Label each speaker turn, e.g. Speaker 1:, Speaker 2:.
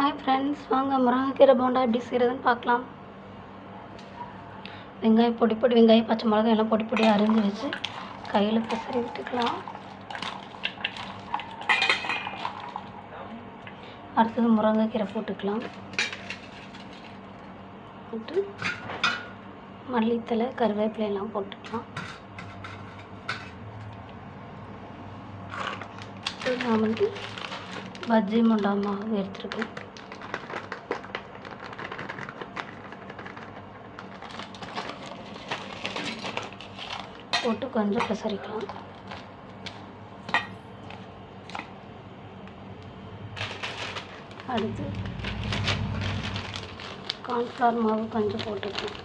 Speaker 1: Hi friends வாங்க முருங்கைக்கீரை போண்டா எப்படி செய்கிறதுன்னு பார்க்கலாம். வெங்காயம் பொடி பொடி வெங்காயம் பச்சை மிளகாய் எல்லாம் பொடி பொடி அரிஞ்சு வச்சு கையில் பிசறி விட்டுக்கலாம். அடுத்தது முருங்கைக்கீரை போட்டுக்கலாம். போட்டு மல்லித்தலை கருவேப்பிலை எல்லாம் போட்டுக்கலாம். நான் வந்து பஜ்ஜி முண்டா மாவு எடுத்துருக்கேன் போட்டு கொஞ்சம் பிசரிக்கலாம் அடுத்து கார்ன்ஃப்ளவர் மாவு கொஞ்சம் போட்டுக்கலாம்.